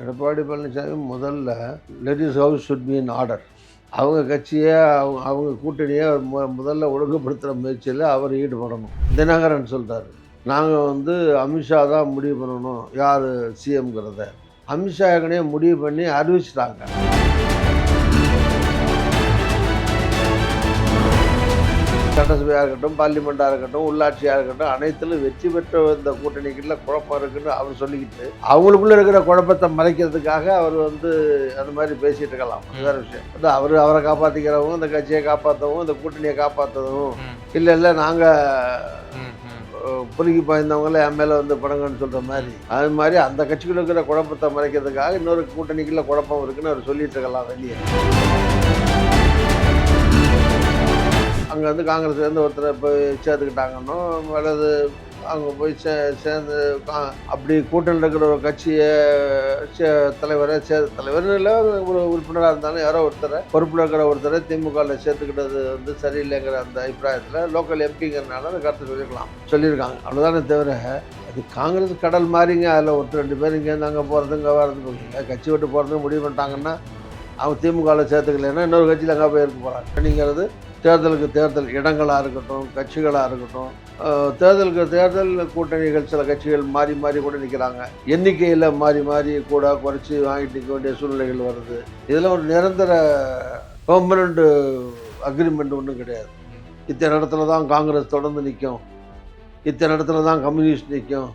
எடப்பாடி பழனிசாமி முதல்ல ladies house should be in order அவங்க கட்சியை அவங்க அவங்க கூட்டணியை மு முதல்ல ஒழுங்குபடுத்துகிற முயற்சியில் அவர் ஈடுபடணும். தினகரன் சொல்கிறார் நாங்கள் வந்து அமித்ஷா தான் முடிவு பண்ணணும் யார் சிஎம்ங்கிறத அமித்ஷா ஏற்கனவே முடிவு பண்ணி அறிவிச்சிட்டாங்க. சட்டசபையாக இருக்கட்டும் பார்லிமெண்ட்டாக இருக்கட்டும் உள்ளாட்சியாக இருக்கட்டும் அனைத்திலும் வெற்றி பெற்ற இந்த கூட்டணிக்குள்ள குழப்பம் இருக்குன்னு அவர் சொல்லிக்கிட்டு அவங்களுக்குள்ள இருக்கிற குழப்பத்தை மறைக்கிறதுக்காக அவர் வந்து அந்த மாதிரி பேசிட்டு இருக்கலாம். விஷயம். அது அவர் அவரை காப்பாற்றிக்கிறவும் இந்த கட்சியை காப்பாற்றவும் இந்த கூட்டணியை காப்பாற்றவும் இல்லை இல்லை நாங்கள். புலிக்கு பாய்ந்தவங்கள என் மேலே வந்து படங்கன்னு சொல்கிற மாதிரி. அது மாதிரி அந்த கட்சிக்குள்ள இருக்கிற குழப்பத்தை மறைக்கிறதுக்காக இன்னொரு கூட்டணிக்குள்ள குழப்பம் இருக்குன்னு அவர் சொல்லிட்டு இருக்கலாம் வெளியே. அங்கே வந்து காங்கிரஸ்லேருந்து ஒருத்தரை போய் சேர்த்துக்கிட்டாங்கன்னோ அல்லது அங்கே போய் சே சேர்ந்து கா- அப்படி கூட்டணியில் இருக்கிற ஒரு கட்சியை சே தலைவரை சே தலைவர்னு இல்லை ஒரு உறுப்பினராக இருந்தாலும் யாரோ ஒருத்தரை பொறுப்பில் இருக்கிற ஒருத்தரை திமுகவில் சேர்த்துக்கிட்டது வந்து சரியில்லைங்கிற அந்த அபிப்பிராயத்தில் லோக்கல் எம்பிங்கிறனால அந்த கருத்து சொல்லியிருக்கலாம். சொல்லியிருக்காங்க. அவ்வளோதானே தவிர அது காங்கிரஸ் கடல் மாதிரிங்க அதில் ஒருத்தர் ரெண்டு பேர் இங்கேருந்து அங்கே போகிறது இங்கே வர்றது கட்சி விட்டு போகிறது முடிவு பண்ணிட்டாங்கன்னா அவங்க திமுகவில் சேர்த்துக்கலைன்னா இன்னொரு கட்சியில் அங்கே போய் இருக்க போகிறாங்க. அப்படிங்கிறது தேர்தலுக்கு தேர்தல் இடங்களாக இருக்கட்டும் கட்சிகளாக இருக்கட்டும் தேர்தலுக்கு தேர்தல் கூட்டணிகள் சில கட்சிகள் மாறி மாறி கூட நிற்கிறாங்க எண்ணிக்கையில் மாறி மாறி கூட குறைச்சி வாங்கிட்டு நிற்க வேண்டிய சூழ்நிலைகள் வருது. இதில் ஒரு நிரந்தர பெர்மனண்ட் அக்ரிமெண்ட் ஒன்றும் கிடையாது. இத்தனை இடத்துல தான் காங்கிரஸ் தொடர்ந்து நிற்கும் இத்தனை இடத்துல தான் கம்யூனிஸ்ட் நிற்கும்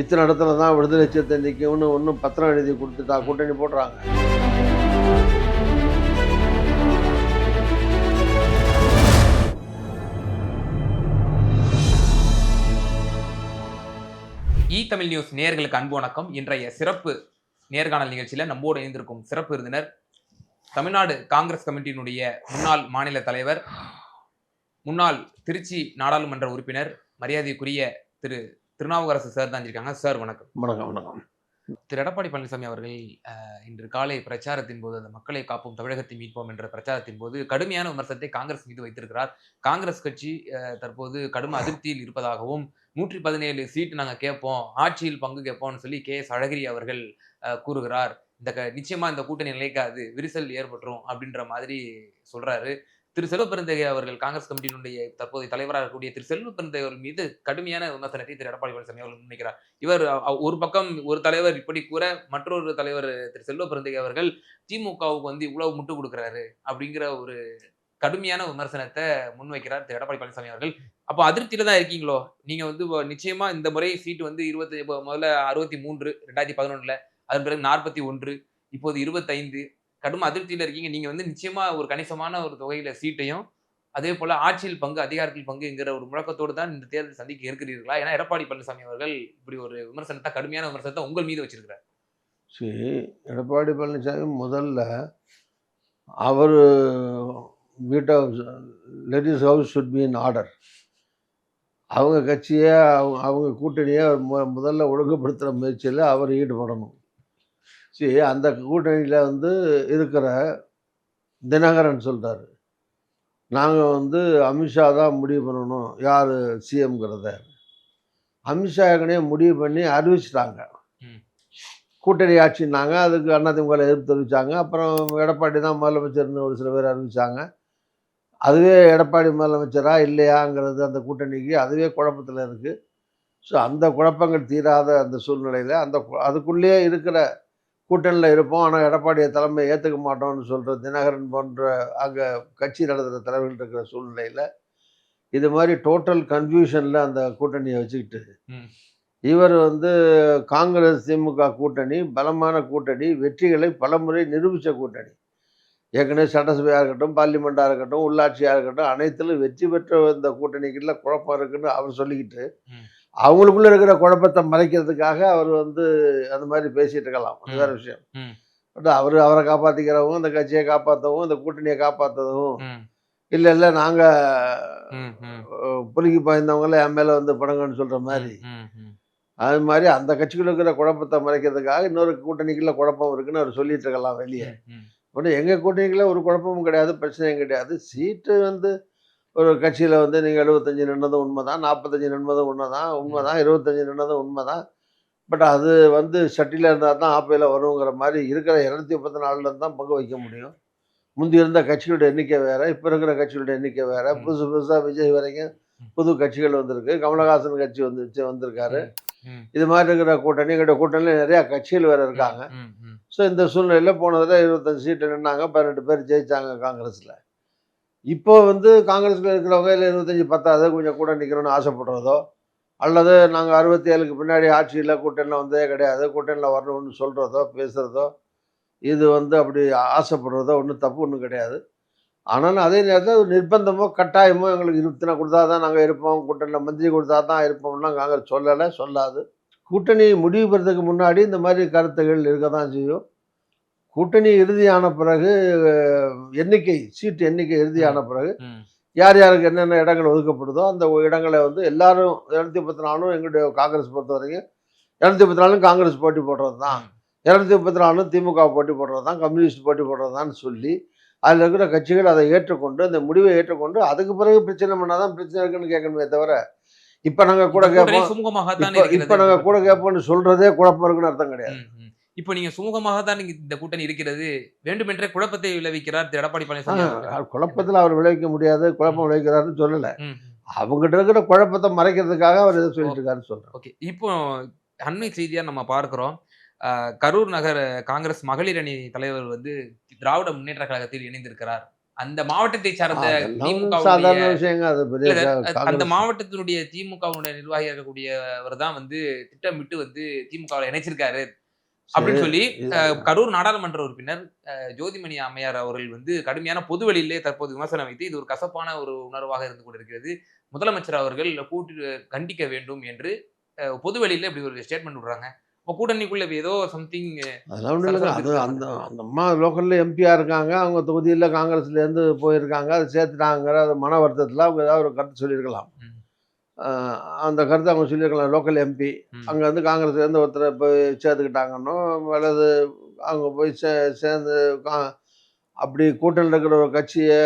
இத்தனை இடத்துல தான் விடுதலை சிறுத்தை நிற்கும்னு ஒன்றும் பத்திரம் எழுதி கொடுத்துட்டா கூட்டணி போடுறாங்க. தமிழ் நியூஸ் நேயர்களுக்கு அன்பு வணக்கம். இன்றைய சிறப்பு நேர்காணல் நிகழ்ச்சியில நம்மோடு இணைந்திருக்கும் சிறப்பு விருந்தினர் தமிழ்நாடு காங்கிரஸ் கமிட்டியினுடைய முன்னாள் மாநில தலைவர் முன்னாள் திருச்சி நாடாளுமன்ற உறுப்பினர் மரியாதைக்குரிய திரு திருநாவுக்கரசு சார் தான் இருக்காங்க. சார் வணக்கம். வணக்கம் வணக்கம். திரு எடப்பாடி பழனிசாமி அவர்கள் இன்று காலை பிரச்சாரத்தின் போது அந்த மக்களை காப்போம் தமிழகத்தை மீட்போம் என்ற பிரச்சாரத்தின் போது கடுமையான விமர்சனத்தை காங்கிரஸ் மீது வைத்திருக்கிறார். காங்கிரஸ் கட்சி தற்போது கடும் அதிருப்தியில் இருப்பதாகவும் நூற்றி பதினேழு சீட்டு நாங்கள் கேட்போம் ஆட்சியில் பங்கு கேட்போம்னு சொல்லி கே. எஸ். அழகிரி அவர்கள் கூறுகிறார். இந்த க நிச்சயமாக இந்த கூட்டணி நிலைக்காது. விரிசல் ஏற்பட்டுரும் அப்படின்ற மாதிரி சொல்கிறாரு திரு. செல்வ பெருந்தகை அவர்கள் காங்கிரஸ் கமிட்டியினுடைய தற்போதைய தலைவராக இருக்கக்கூடிய திரு. செல்வ பெருந்தகை அவர்கள் மீது கடுமையான விமர்சனத்தை திரு. எடப்பாடி பழனிசாமி அவர்கள் முன்வைக்கிறார். இவர் ஒரு பக்கம் ஒரு தலைவர் இப்படி கூற மற்றொரு தலைவர் திரு. செல்வ பெருந்தகை அவர்கள் திமுகவுக்கு வந்து இவ்வளவு முட்டு கொடுக்குறாரு அப்படிங்கிற ஒரு கடுமையான விமர்சனத்தை முன்வைக்கிறார் திரு எடப்பாடி பழனிசாமி அவர்கள். அப்போ அதிருப்தியில தான் இருக்கீங்களோ? நீங்க வந்து நிச்சயமா இந்த முறை சீட் வந்து இருபத்தி இப்போ முதல்ல அறுபத்தி மூன்று ரெண்டாயிரத்தி பதினொன்றுல அதன் பிறகு நாற்பத்தி ஒன்று இப்போது இருபத்தைந்து கடும் அதிருப்தியில இருக்கீங்க. நீங்க வந்து நிச்சயமா ஒரு கணிசமான ஒரு தொகையில சீட்டையும் அதே போல ஆட்சியில் பங்கு அதிகாரத்தில் பங்குங்கிற ஒரு முழக்கத்தோடு தான் இந்த தேர்தல் சந்திக்க இருக்கிறீர்களா? ஏன்னா எடப்பாடி பழனிசாமி அவர்கள் இப்படி ஒரு விமர்சனத்தை கடுமையான விமர்சனத்தை உங்கள் மீது வச்சிருக்கிறார். சரி எடப்பாடி பழனிசாமி முதல்ல அவர் வீட்டை ladies house should be in order அவங்க கட்சியை அவங்க அவங்க கூட்டணியை மு முதல்ல ஒழுங்குபடுத்துகிற முயற்சியில் அவர் ஈடுபடணும். சரி அந்த கூட்டணியில் வந்து இருக்கிற தினகரன் சொல்கிறாரு நாங்கள் வந்து அமித்ஷா தான் முடிவு பண்ணணும் யார் சிஎம்ங்கிறத அமித்ஷா ஏற்கனவே முடிவு பண்ணி அறிவிச்சிட்டாங்க. கூட்டணி ஆட்சின்னாங்க அதுக்கு அதிமுக எதிர்ப்பு தெரிவித்தாங்க அப்புறம் எடப்பாடி தான் முதலமைச்சர்னு ஒரு சில பேர் அறிவிச்சாங்க. அதுவே எடப்பாடி முதலமைச்சரா இல்லையாங்கிறது அந்த கூட்டணிக்கு அதுவே குழப்பத்தில் இருக்குது ஸோ அந்த குழப்பங்கள் தீராத அந்த சூழ்நிலையில் அந்த அதுக்குள்ளேயே இருக்கிற கூட்டணியில் இருப்போம். ஆனால் எடப்பாடியை தலைமை ஏற்றுக்க மாட்டோம்னு சொல்கிற தினகரன் போன்ற அங்கே கட்சி நடத்துகிற தலைவர்கள் இருக்கிற சூழ்நிலையில் இது மாதிரி டோட்டல் கன்ஃபியூஷனில் அந்த கூட்டணியை வச்சுக்கிட்டு. இவர் வந்து காங்கிரஸ் திமுக கூட்டணி பலமான கூட்டணி வெற்றிகளை பலமுறை நிரூபித்த கூட்டணி. ஏற்கனவே சட்டசபையாக இருக்கட்டும் பார்லிமெண்ட்டாக இருக்கட்டும் உள்ளாட்சியாக இருக்கட்டும் அனைத்திலும் வெற்றி பெற்ற இந்த கூட்டணிக்குள்ள குழப்பம் இருக்குன்னு அவர் சொல்லிக்கிட்டு. அவங்களுக்குள்ள இருக்கிற குழப்பத்தை மறைக்கிறதுக்காக அவர் வந்து அந்த மாதிரி பேசிட்டு இருக்கலாம். அது வேற விஷயம். பட் அவர் அவரை காப்பாற்றிக்கிறவும் இந்த கட்சியை காப்பாற்றவும் இந்த கூட்டணியை காப்பாற்றவும் இல்லை இல்லை நாங்கள் புலிக்கு பாய்ந்தவங்கள என் மேலே வந்து படங்கன்னு சொல்கிற மாதிரி. அது மாதிரி அந்த கட்சிக்குள்ள இருக்கிற குழப்பத்தை மறைக்கிறதுக்காக இன்னொரு கூட்டணிக்குள்ள குழப்பம் இருக்குன்னு அவர் சொல்லிட்டு இருக்கலாம் வெளியே. ஒன்றும் எங்கள் கூட்டணிக்குள்ள ஒரு குழப்பமும் கிடையாது பிரச்சனையும் கிடையாது. சீட்டு வந்து ஒரு கட்சியில் வந்து நீங்கள் எழுபத்தஞ்சு நின்னதும் உண்மை தான் நாற்பத்தஞ்சு நின்னதும் உண்மை தான் உண்மை தான் இருபத்தஞ்சு நின்னதும் உண்மை தான் பட் அது வந்து சட்டியில் இருந்தால் தான் ஆப்பையில் வருங்கிற மாதிரி இருக்கிற இரநூத்தி முப்பத்தி நாலுல தான் பங்கு வைக்க முடியும். முந்தி இருந்த கட்சிகளோட எண்ணிக்கை வேற இப்போ இருக்கிற கட்சிகளோட எண்ணிக்கை வேற. புதுசு புதுசாக விஜய் வரைக்கும். புது கட்சிகள் வந்திருக்கு. கமலஹாசன் கட்சி வந்துச்சு வந்திருக்காரு. இது மாதிரி இருக்கிற கூட்டணி எங்கிட்ட கூட்டணியில் நிறையா கட்சிகள் வேற இருக்காங்க. ஸோ இந்த சூழ்நிலையில் போனதில் இருபத்தஞ்சி இருபத்தஞ்சு சீட்டு நின்னாங்க பதினெட்டு பேர் ஜெயிச்சாங்க காங்கிரஸில். இப்போ வந்து காங்கிரஸில் இருக்கிறவங்க இல்லை இருபத்தஞ்சி பத்தாவது கொஞ்சம் கூட நிற்கணும்னு ஆசைப்படுறதோ அல்லது நாங்கள் அறுபத்தி ஏழுக்கு பின்னாடி ஆட்சியில் கூட்டணியில் வந்ததே கிடையாது கூட்டணியில் வரணும்னு சொல்கிறதோ பேசுகிறதோ இது வந்து அப்படி ஆசைப்படுறதோ ஒன்றும் தப்பு ஒன்றும் கிடையாது. ஆனால் அதே நேரத்தில் ஒரு நிர்பந்தமோ கட்டாயமோ எங்களுக்கு இருபத்தினா கொடுத்தா தான் நாங்கள் இருப்போம் கூட்டணியில் மந்திரி கொடுத்தா தான் இருப்போம்னா காங்கிரஸ் சொல்லலை சொல்லாது. கூட்டணி முடிவு பெறதுக்கு முன்னாடி இந்த மாதிரி கருத்துகள் இருக்க தான் செய்யும். கூட்டணி இறுதியான பிறகு எண்ணிக்கை சீட்டு எண்ணிக்கை இறுதியான பிறகு. யார் யாருக்கு என்னென்ன இடங்கள் ஒதுக்கப்படுதோ அந்த இடங்களை வந்து எல்லாரும் இரநூத்தி முப்பத்தி நாலும் எங்களுடைய காங்கிரஸ் பொறுத்த வரைக்கும் இரநூத்தி முப்பத்தி நாலும் காங்கிரஸ் போட்டி போடுறது தான். இரநூத்தி முப்பத்தி நாலும் திமுக போட்டி போடுறது தான். கம்யூனிஸ்ட் போட்டி போடுறது தான் சொல்லி அதில் இருக்கிற கட்சிகள் அதை ஏற்றுக்கொண்டு அந்த முடிவை ஏற்றுக்கொண்டு அதுக்கு பிறகு பிரச்சனை பண்ணாதான் பிரச்சனை இருக்குன்னு கேட்கணுமே தவிர இப்போ நாங்கள் கூட கேட்போம் இப்போ இருக்கிறது இப்போ நாங்கள் கூட கேட்போம்னு சொல்றதே குழப்பம் இருக்குன்னு அர்த்தம் கிடையாது. இப்போ நீங்க சுமூகமாகத்தான் நீங்க இந்த கூட்டணி இருக்கிறது. வேண்டுமென்றே குழப்பத்தை விளைவிக்கிறார் திரு எடப்பாடி பழனிசாமி. குழப்பத்தில் அவர் விளைவிக்க முடியாது குழப்பம் விளைவிக்கிறாருன்னு சொல்லலை. அவங்ககிட்ட இருக்கிற குழப்பத்தை மறைக்கிறதுக்காக அவர் எதை சொல்லிட்டு இருக்காருன்னு சொல்றேன். ஓகே. இப்போ அண்மை செய்தியா நம்ம பார்க்கிறோம். கரூர் நகர காங்கிரஸ் மகளிர் அணி தலைவர் வந்து திராவிட முன்னேற்ற கழகத்தில் இணைந்திருக்கிறார். அந்த மாவட்டத்தை சார்ந்த திமுக அந்த மாவட்டத்தினுடைய திமுகவுடைய நிர்வாகி இருக்கக்கூடியவர் தான் வந்து திட்டமிட்டு வந்து திமுகவில் இணைச்சிருக்காரு அப்படின்னு சொல்லி கரூர் நாடாளுமன்ற உறுப்பினர் அஹ், ஜோதிமணி அம்மையார் அவர்கள் வந்து கடுமையான பொது வெளியிலே தற்போது விமர்சனம் வைத்து இது ஒரு கசப்பான ஒரு உணர்வாக இருந்து கொண்டிருக்கிறது. முதலமைச்சர் அவர்கள் கூட்டு கண்டிக்க வேண்டும் என்று அஹ், பொது வெளியில இப்படி ஒரு ஸ்டேட்மெண்ட் விடுறாங்க. கூட்டணிக்குள்ள ஏதோ சம்திங் அதெல்லாம் ஒன்றும் இல்லைங்க. அது அந்த அந்த அம்மா லோக்கலில் எம்பியாக இருக்காங்க. அவங்க தொகுதியில் காங்கிரஸ்லேருந்து போயிருக்காங்க. அதை சேர்த்துட்டாங்கிற அது மன வருத்தத்தில் அவங்க ஏதாவது ஒரு கருத்து சொல்லியிருக்கலாம். அந்த கருத்தை அவங்க சொல்லியிருக்கலாம். லோக்கல் எம்பி அங்கே வந்து காங்கிரஸ்லேருந்து ஒருத்தரை போய் சேர்த்துக்கிட்டாங்கன்னோ அல்லது அவங்க போய் சே சேர்ந்து கா அப்படி கூட்டணியில் இருக்கிற ஒரு கட்சியை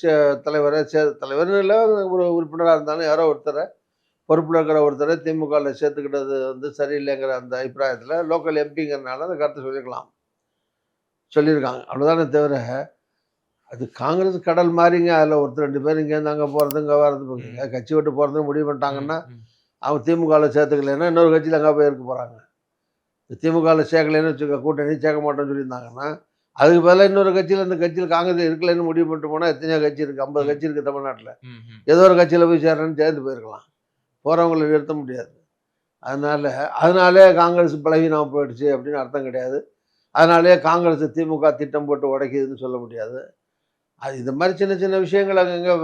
சே தலைவரை சே தலைவர்னு இல்லை ஒரு உறுப்பினராக இருந்தாலும் யாரோ ஒருத்தரை பொறுப்பில் இருக்கிற ஒருத்தரை திமுகவில் சேர்த்துக்கிட்டது வந்து சரியில்லைங்கிற அந்த அபிப்பிராயத்தில் லோக்கல் எம்பிங்கிறனால அந்த கருத்தை சொல்லியிருக்கலாம். சொல்லியிருக்காங்க. அவ்வளோதானே தவிர அது காங்கிரஸ் கடல் மாதிரிங்க அதில் ஒருத்தர் ரெண்டு பேர் இங்கேருந்து அங்கே போகிறது இங்கே வர்றது கட்சி விட்டு போகிறது முடிவு பண்ணிட்டாங்கன்னா அவங்க திமுகவில் சேர்த்துக்கலைன்னா இன்னொரு கட்சியில் அங்கே போய் இருக்க போகிறாங்க திமுகவில் சேர்க்கலைன்னு வச்சுக்க கூட்டணி சேர்க்க மாட்டோம்னு சொல்லியிருந்தாங்கன்னா அதுக்கு பதிலாக இன்னொரு கட்சியில் இந்த கட்சியில் காங்கிரஸ் இருக்கலைன்னு முடிவு பண்ணிட்டு போனால் எத்தனையோ கட்சி இருக்குது ஐம்பது கட்சி இருக்குது தமிழ்நாட்டில். ஏதோ ஒரு கட்சியில் போய் சேர்றேன்னு சேர்ந்து போயிருக்கலாம். போகிறவங்களை நிறுத்த முடியாது. அதனால் அதனாலே காங்கிரஸ் பலவீனம் போயிடுச்சு அப்படின்னு அர்த்தம் கிடையாது. அதனாலே காங்கிரஸ் திமுக திட்டம் போட்டு உடைக்குதுன்னு சொல்ல முடியாது. அது இந்த மாதிரி சின்ன சின்ன விஷயங்கள் அங்கங்கே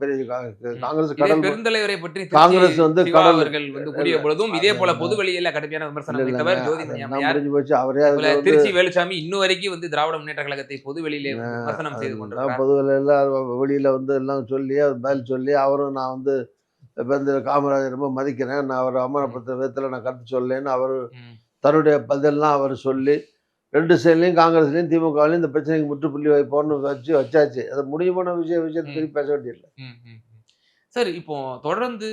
பெரிய காங்கிரஸ் கடல் பெருந்தலைவரை பற்றி காங்கிரஸ் வந்து கடல் வந்து கூறிய பொழுதும் இதே போல பொது வெளியில கடுமையான விமர்சனம் போச்சு. அவரே திருச்சி வேலுசாமி இன்னும் வரைக்கும் வந்து திராவிட முன்னேற்ற கழகத்தை பொது வெளியிலே விமர்சனம் செய்து பொதுவில் எல்லாம் வெளியில் வந்து எல்லாம் சொல்லி பதில் சொல்லி அவரும் நான் வந்து இப்போ இந்த காமராஜர் ரொம்ப மதிக்கிறேன். நான் அவர் அமரப்படுத்த விதத்தில் நான் கருத்து சொல்லலைன்னு அவர் தன்னுடைய பதிலெல்லாம் அவர் சொல்லி ரெண்டு சைட்லையும் காங்கிரஸ்லையும் திமுகவிலையும் இந்த பிரச்சனைக்கு முற்றுப்புள்ளி வைப்போம்னு வச்சு வச்சாச்சு. அது முடியுமான விஷய விஷயத்தை திருப்பி பேச வேண்டியதில்லை. சார் இப்போ தொடர்ந்து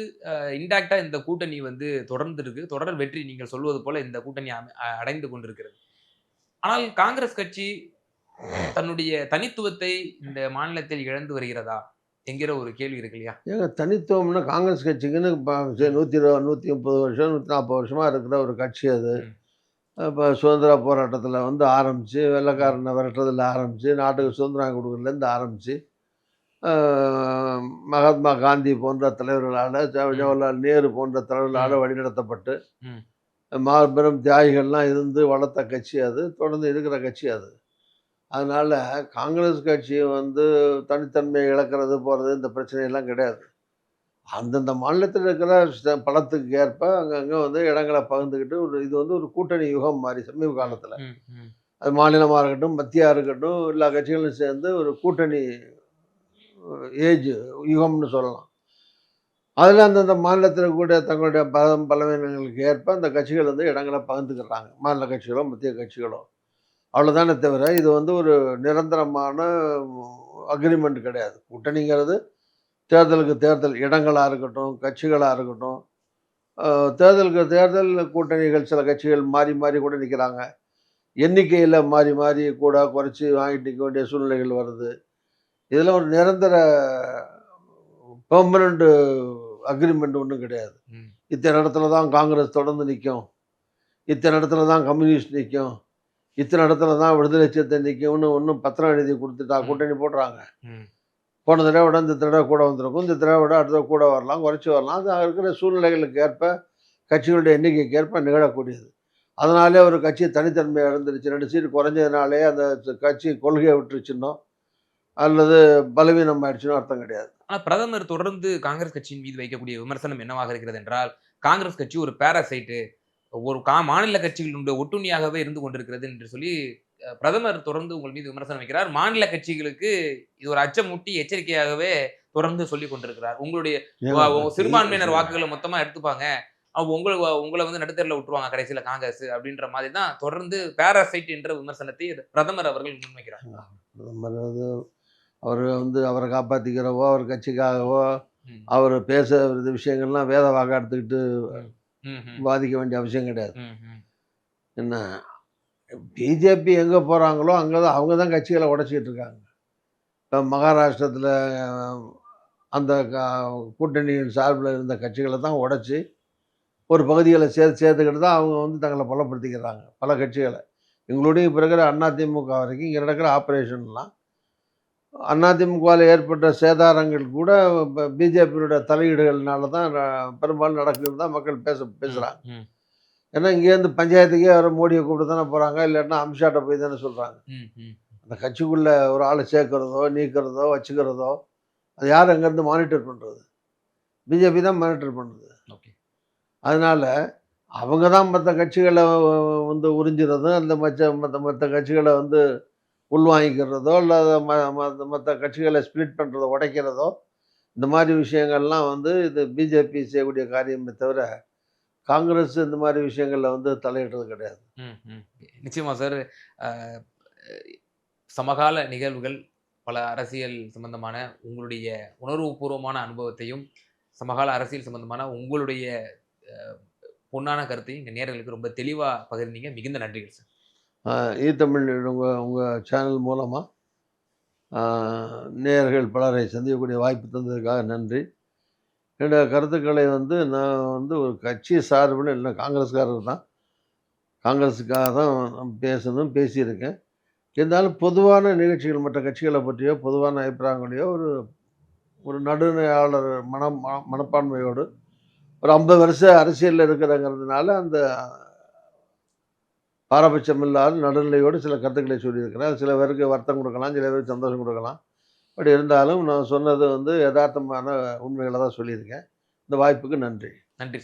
இன்டாக்டா இந்த கூட்டணி வந்து தொடர்ந்து இருக்கு தொடர் வெற்றி நீங்கள் சொல்வது போல இந்த கூட்டணி அடைந்து கொண்டிருக்கிறது. ஆனால் காங்கிரஸ் கட்சி தன்னுடைய தனித்துவத்தை இந்த மாநிலத்தில் இழந்து வருகிறதா? என்கிற ஒரு கேள்வி இருக்கு இல்லையா ஏங்க தனித்துவம்னா காங்கிரஸ் கட்சிக்குன்னு நூற்றி இருபது நூற்றி முப்பது வருஷம் நூற்றி நாற்பது வருஷமாக இருக்கிற ஒரு கட்சி அது. இப்போ சுதந்திர போராட்டத்தில் வந்து ஆரம்பித்து வெள்ளைக்காரனை விரட்டுறதுல ஆரம்பித்து நாட்டுக்கு சுதந்திரம் கொடுக்குறதுலேருந்து ஆரம்பித்து மகாத்மா காந்தி போன்ற தலைவர்களால் ஜவ- ஜவஹர்லால் நேரு போன்ற தலைவர்களால். வழிநடத்தப்பட்டு. மாபெரும் தியாகிகள்லாம் இருந்து வளர்த்த கட்சி அது தொடர்ந்து இருக்கிற கட்சி அது அதனால் காங்கிரஸ் கட்சி வந்து தனித்தன்மையை இழக்கிறது போகிறது இந்த பிரச்சனையெல்லாம் கிடையாது. அந்தந்த மாநிலத்தில் இருக்கிற பலத்துக்கு ஏற்ப அங்கங்கே வந்து இடங்களை பகிர்ந்துக்கிட்டு ஒரு இது வந்து ஒரு கூட்டணி யுகம் மாதிரி சமீப காலத்தில். அது மாநிலமாக இருக்கட்டும் மத்தியாக இருக்கட்டும் எல்லா கட்சிகளும் சேர்ந்து ஒரு கூட்டணி ஏஜ் யுகம்னு சொல்லலாம். அதில் அந்தந்த மாநிலத்தில் கூட தங்களுடைய பலம் பலவீனங்களுக்கு ஏற்ப அந்த கட்சிகள் வந்து இடங்களை பகிர்ந்துக்கிறாங்க. மாநில கட்சிகளோ மத்திய கட்சிகளோ. அவ்வளோதானே தவிர இது வந்து ஒரு நிரந்தரமான அக்ரிமெண்ட் கிடையாது. கூட்டணிங்கிறது தேர்தலுக்கு தேர்தல் இடங்களாக இருக்கட்டும் கட்சிகளாக இருக்கட்டும். தேர்தலுக்கு தேர்தல் கூட்டணிகள் சில கட்சிகள் மாறி மாறி கூட நிற்கிறாங்க எண்ணிக்கையில் மாறி மாறி கூட குறைச்சி வாங்கிட்டு நிற்க வேண்டிய சூழ்நிலைகள் வருது. இதில் ஒரு நிரந்தர பெர்மனண்ட் அக்ரிமெண்ட் ஒன்றும் கிடையாது. இத்தனை இடத்துல தான் காங்கிரஸ் தொடர்ந்து நிற்கும் இத்தனை இடத்துல தான் கம்யூனிஸ்ட் நிற்கும் இத்தனை இடத்துல தான் விடுதலை சிறுத்தை நிற்கும்னு ஒன்றும் பத்திரம் எழுதி கொடுத்துட்டா. கூட்டணி போடுறாங்க. போன தடவை விட இந்த தடவை கூட வந்திருக்கும். இந்த தடவை விட அடுத்த கூட வரலாம் குறைச்சி வரலாம். அது இருக்கிற சூழ்நிலைகளுக்கு ஏற்ப கட்சிகளுடைய எண்ணிக்கைக்கு ஏற்ப நிகழக்கூடியது. அதனாலே ஒரு கட்சி தனித்தன்மை இழந்துருச்சு. ரெண்டு சீட்டு குறைஞ்சதுனாலே அந்த கட்சி கொள்கையை விட்டுருச்சுன்னோ அல்லது பலவீனம் ஆயிடுச்சுன்னு அர்த்தம் கிடையாது. ஆனா பிரதமர் தொடர்ந்து காங்கிரஸ் கட்சியின் மீது வைக்கக்கூடிய விமர்சனம் என்னவாக இருக்கிறது என்றால் காங்கிரஸ் கட்சி ஒரு பேராசைட்டு ஒரு கா மாநில கட்சிகளுடைய ஒட்டுண்ணியாகவே இருந்து கொண்டிருக்கிறது என்று சொல்லி பிரதமர் தொடர்ந்து உங்கள் மீது விமர்சனம் வைக்கிறார். மாநில கட்சிகளுக்கு இது ஒரு அச்சமூட்டி எச்சரிக்கையாகவே தொடர்ந்து சொல்லி கொண்டிருக்கிறார். உங்களுடைய சிறுபான்மையினர் வாக்குகளை மொத்தமா எடுத்துப்பாங்க. அவங்க உங்களை உங்களை வந்து நடுத்தரில் விட்டுருவாங்க கடைசியில காங்கிரஸ் அப்படின்ற மாதிரி தான் தொடர்ந்து பேராசைட் என்ற விமர்சனத்தை பிரதமர் அவர்கள் முன்வைக்கிறார். பிரதமர் வந்து அவர் வந்து அவரை காப்பாற்றிக்கிறவோ அவர் கட்சிக்காகவோ. அவர் பேச இந்த விஷயங்கள்லாம் வேத வாக்க எடுத்துக்கிட்டு பாதிக்க வேண்டிய அவசியம் கிடையாது. என்ன பிஜேபி எங்கே போகிறாங்களோ அங்கே தான் அவங்க தான் கட்சிகளை உடைச்சிக்கிட்டு இருக்காங்க. இப்போ மகாராஷ்டிரத்தில் அந்த கூட்டணியின் சார்பில் இருந்த கட்சிகளை தான் உடைச்சி ஒரு பகுதிகளை சேர்த்து சேர்த்துக்கிட்டு தான் அவங்க வந்து தங்களை பலப்படுத்திக்கிறாங்க பல கட்சிகளை. எங்களுடைய இப்போ இருக்கிற அதிமுக வரைக்கும் இங்கே நடக்கிற ஆப்ரேஷன்லாம் அதிமுகவில் ஏற்பட்ட சேதாரங்கள் கூட பிஜேபியோட தலையீடுகள்னால தான் பெரும்பாலும் நடக்குதுன்னு தான் மக்கள் பேச பேசுகிறாங்க ஏன்னா இங்கேருந்து பஞ்சாயத்துக்கே வர மோடியை கூப்பிட்டு தானே போகிறாங்க இல்லைன்னா அமித்ஷாட்ட போய் தானே சொல்கிறாங்க. அந்த கட்சிக்குள்ளே ஒரு ஆளை சேர்க்கறதோ நீக்கிறதோ வச்சுக்கிறதோ அது யார் அங்கேருந்து மானிட்டர் பண்ணுறது பிஜேபி தான் மானிட்டர் பண்ணுது. ஓகே. அதனால அவங்க தான் மற்ற கட்சிகளை வந்து உறிஞ்சுறதும் அந்த மற்ற மற்ற மற்ற கட்சிகளை வந்து உள்வாங்கிக்கிறதோ இல்லை மற்ற கட்சிகளை ஸ்ப்ளிட் பண்ணுறதோ உடைக்கிறதோ இந்த மாதிரி விஷயங்கள்லாம் வந்து இது பிஜேபி செய்யக்கூடிய காரியமே தவிர காங்கிரஸ் இந்த மாதிரி விஷயங்களில் வந்து தலையிடுறது கிடையாது. ம், ம். சார் சமகால நிகழ்வுகள் பல அரசியல் சம்பந்தமான உங்களுடைய உணர்வுபூர்வமான அனுபவத்தையும் சமகால அரசியல் சம்பந்தமான உங்களுடைய பொன்னான கருத்தையும் இங்க நேர்களுக்கு ரொம்ப தெளிவாக பகிர்ந்தீங்க. மிகுந்த நன்றிகள் சார் ஈ தமிழ் உங்கள் உங்கள் சேனல் மூலமாக நேயர்கள் பலரை சந்திக்கக்கூடிய வாய்ப்பு தந்ததுக்காக நன்றி. என்னுடைய கருத்துக்களை வந்து நான் வந்து ஒரு கட்சி சார்பில் இல்லை காங்கிரஸ்காரர் தான். காங்கிரஸுக்காக தான் பேசணும் பேசியிருக்கேன். இருந்தாலும் பொதுவான நிகழ்ச்சிகள் மற்ற கட்சிகளை பற்றியோ பொதுவான அபிப்பிராயங்களையோ ஒரு ஒரு நடுநிலையாளர் மனம் மன- மனப்பான்மையோடு ஒரு ஐம்பது வருஷம் அரசியலில் இருக்கிறங்கிறதுனால அந்த பாரபட்சம் இல்லாத நடுநிலையோடு சில கருத்துக்களை சொல்லியிருக்கிறேன் சில பேருக்கு வருத்தம் கொடுக்கலாம் சில பேருக்கு சந்தோஷம் கொடுக்கலாம். பட் இருந்தாலும் நான் சொன்னது வந்து யதார்த்தமான உண்மைகளை தான் சொல்லியிருக்கேன். இந்த வாய்ப்புக்கு நன்றி. நன்றி